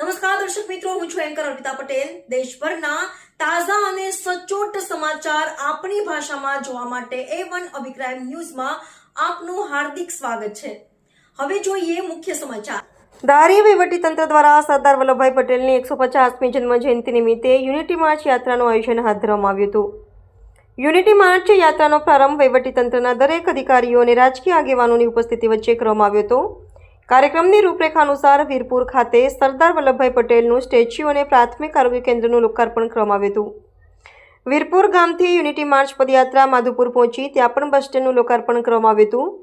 નમસ્કાર, દર્શક મિત્રો, હું છું એન્કર અર્પિતા પટેલ. દેશભરના તાજા અને સચોટ સમાચાર આપણી ભાષામાં જોવા માટે એ વન અભિક્રાઇમ ન્યૂઝમાં આપનું હાર્દિક સ્વાગત છે. હવે જોઈએ મુખ્ય સમાચાર. ધારી વહીવટીતંત્ર દ્વારા સરદાર વલ્લભભાઈ પટેલની એકસો પચાસમી જન્મ જયંતિ નિમિત્તે યુનિટી માર્ચ યાત્રાનું આયોજન હાથ ધરવામાં આવ્યું હતું. યુનિટી માર્ચ યાત્રાનો પ્રારંભ વહીવટીતંત્રના દરેક અધિકારીઓ અને રાજકીય આગેવાનોની ઉપસ્થિતિ વચ્ચે કરવામાં આવ્યો હતો. કાર્યક્રમની રૂપરેખા અનુસાર વીરપુર ખાતે સરદાર વલ્લભભાઈ પટેલનું સ્ટેચ્યુ અને પ્રાથમિક આરોગ્ય કેન્દ્રનું લોકાર્પણ કરવામાં આવ્યું હતું. વીરપુર ગામથી યુનિટી માર્ચ પદયાત્રા માધુપુર પહોંચી ત્યાં પણ બસ સ્ટેન્ડનું લોકાર્પણ કરવામાં આવ્યું હતું.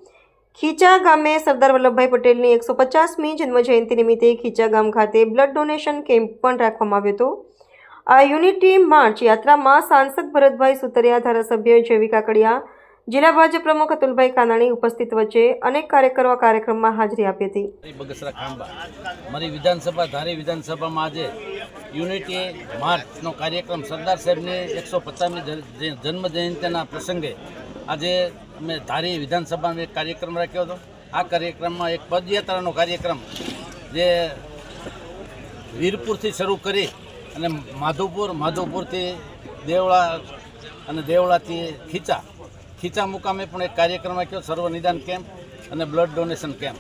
ખીચા ગામે સરદાર વલ્લભભાઈ પટેલની એકસો પચાસમી જન્મજયંતિ નિમિત્તે ખીચા ગામ ખાતે બ્લડ ડોનેશન કેમ્પ પણ રાખવામાં આવ્યો હતો. આ યુનિટી માર્ચ યાત્રામાં સાંસદ ભરતભાઈ સુતરિયા, ધારાસભ્ય જેવી કાકડિયા જિલ્લા ભાજપ પ્રમુખ અતુલભાઈ કાનાણી ઉપસ્થિત વચ્ચે અનેક કાર્યકરો કાર્યક્રમમાં હાજરી આપી હતી. બગસરા ખાંભા. મારી વિધાનસભા, ધારી વિધાનસભામાં આજે યુનિટી માર્ચનો કાર્યક્રમ સરદાર સાહેબની એકસો પચાસમી જન્મ જયંતિના પ્રસંગે આજે અમે ધારી વિધાનસભામાં એક કાર્યક્રમ રાખ્યો હતો. આ કાર્યક્રમમાં એક પદયાત્રાનો કાર્યક્રમ જે વીરપુરથી શરૂ કરી અને માધવપુર, માધવપુરથી દેવળા અને દેવળાથી ખીચા ખીચા મુકામે પણ એક કાર્યક્રમ રાખ્યો સર્વ નિદાન કેમ્પ અને બ્લડ ડોનેશન કેમ્પ.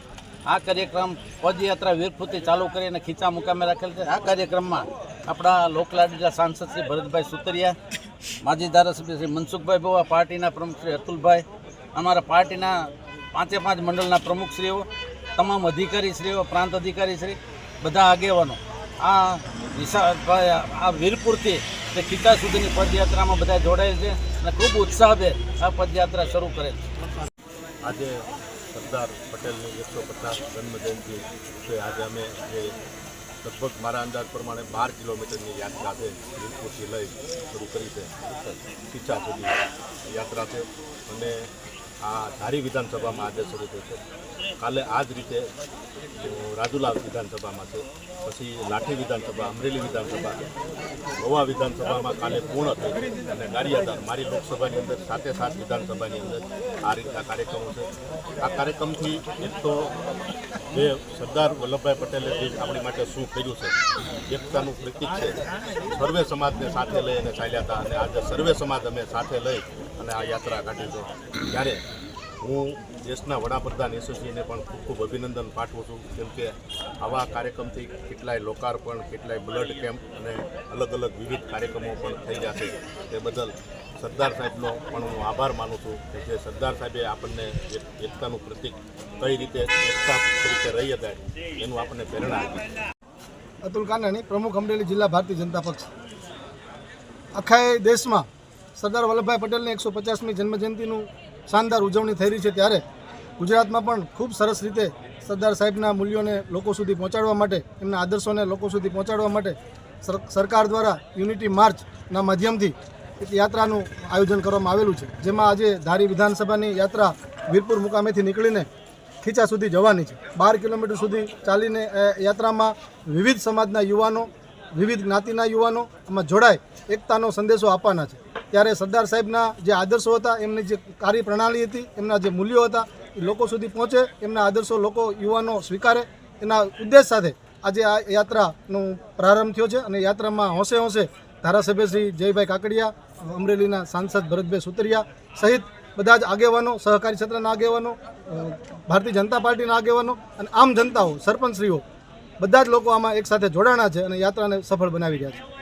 આ કાર્યક્રમ પદયાત્રા વીરપુરથી ચાલુ કરી અને ખીચા મુકામે રાખેલ છે. આ કાર્યક્રમમાં આપણા લોકલાડીલા સાંસદ શ્રી ભરતભાઈ સુતરિયા, માજી ધારાસભ્ય શ્રી મનસુખભાઈ બોવા પાર્ટીના પ્રમુખ શ્રી અતુલભાઈ, અમારા પાર્ટીના પાંચે પાંચ મંડળના પ્રમુખશ્રીઓ તમામ અધિકારીશ્રીઓ પ્રાંત અધિકારીશ્રી બધા આગેવાનો. આ વિશાળભાઈ આ વીરપુરથી તે ખીચા સુધીની પદયાત્રામાં બધા જોડાયેલ છે. અને ખૂબ ઉત્સાહભેર આ પદયાત્રા શરૂ કરે છે. આજે સરદાર પટેલની એકસો પચાસ જન્મજયંતિ છે. આજે અમે જે લગભગ મારા અંદાજ પ્રમાણે બાર કિલોમીટરની યાત્રા છે વીરપુરથી લઈ શરૂ કરી છે. ખીચા સુધી યાત્રા છે. અને આ ધારી વિધાનસભામાં આજે શરૂ થયું છે. કાલે આ જ રીતે રાજુલા વિધાનસભામાં છે, પછી લાઠી વિધાનસભા, અમરેલી વિધાનસભા, ગોવા વિધાનસભામાં કાલે પૂર્ણ થઈ અને ગારિયાદાર મારી લોકસભાની અંદર સાતે સાત વિધાનસભાની અંદર આ રીતના કાર્યક્રમો છે. આ કાર્યક્રમથી એક તો જે સરદાર વલ્લભભાઈ પટેલે જે આપણી માટે શું કર્યું છે, એકતાનું પ્રતિક છે. સર્વે સમાજને સાથે લઈ અને ચાલ્યા હતા અને આજે સર્વે સમાજ અમે સાથે લઈ અને આ યાત્રા કાઢી છે ત્યારે હું દેશના વડાપ્રધાન યશસ્વીને પણ ખૂબ ખૂબ અભિનંદન પાઠવું છું. કેમ કે આવા કાર્યક્રમથી કેટલાય લોકાર્પણ, કેટલાય બ્લડ કેમ્પ અને અલગ અલગ વિવિધ કાર્યક્રમો પણ થઈ જશે તે બદલ સરદાર સાહેબનો પણ હું આભાર માનું છું કે જે સરદાર સાહેબે આપણને એક એકતાનું પ્રતિક કઈ રીતે એકતા તરીકે રહી હતા, એનું આપણને પ્રેરણા આપી. અતુલ કાનાણી, પ્રમુખ અમરેલી જિલ્લા ભારતીય જનતા પક્ષ. આખા દેશમાં સરદાર વલ્લભભાઈ પટેલની એકસો પચાસમી જન્મજયંતિનું શાનદાર ઉજવણી થઈ રહી છે ત્યારે ગુજરાતમાં પણ ખૂબ સરસ રીતે સરદાર સાહેબના મૂલ્યોને લોકો સુધી પહોંચાડવા માટે, એમના આદર્શોને લોકો સુધી પહોંચાડવા માટે સર- સરકાર દ્વારા યુનિટી માર્ચના માધ્યમથી એક યાત્રાનું આયોજન કરવામાં આવેલું છે. જેમાં આજે ધારી વિધાનસભાની યાત્રા વીરપુર મુકામેથી નીકળીને ખીચા સુધી જવાની છે. બાર કિલોમીટર સુધી ચાલીને યાત્રામાં વિવિધ સમાજના યુવાનો, વિવિધ જ્ઞાતિના યુવાનો આમાં જોડાય, એકતાનો સંદેશો આપવાના છે. ત્યારે સરદાર સાહેબના જે આદર્શો હતા, એમની જે કાર્યપ્રણાલી હતી, એમના જે મૂલ્યો હતા, એ લોકો સુધી પહોંચે, એમના આદર્શો લોકો, યુવાનો સ્વીકારે. એના ઉદ્દેશ સાથે આજે આ યાત્રાનો પ્રારંભ થયો છે અને યાત્રામાં હોંશે હોંશે ધારાસભ્ય શ્રી જયભાઈ કાકડિયા, અમરેલીના સાંસદ ભરતભાઈ સુતરિયા સહિત બધા જ આગેવાનો, સહકારી ક્ષેત્રના આગેવાનો ભારતીય જનતા પાર્ટીના આગેવાનો અને આમ જનતાઓ, સરપંચશ્રીઓ, બધા જ લોકો આમાં એક સાથે જોડાણા છે અને યાત્રાને સફળ બનાવી રહ્યા છે.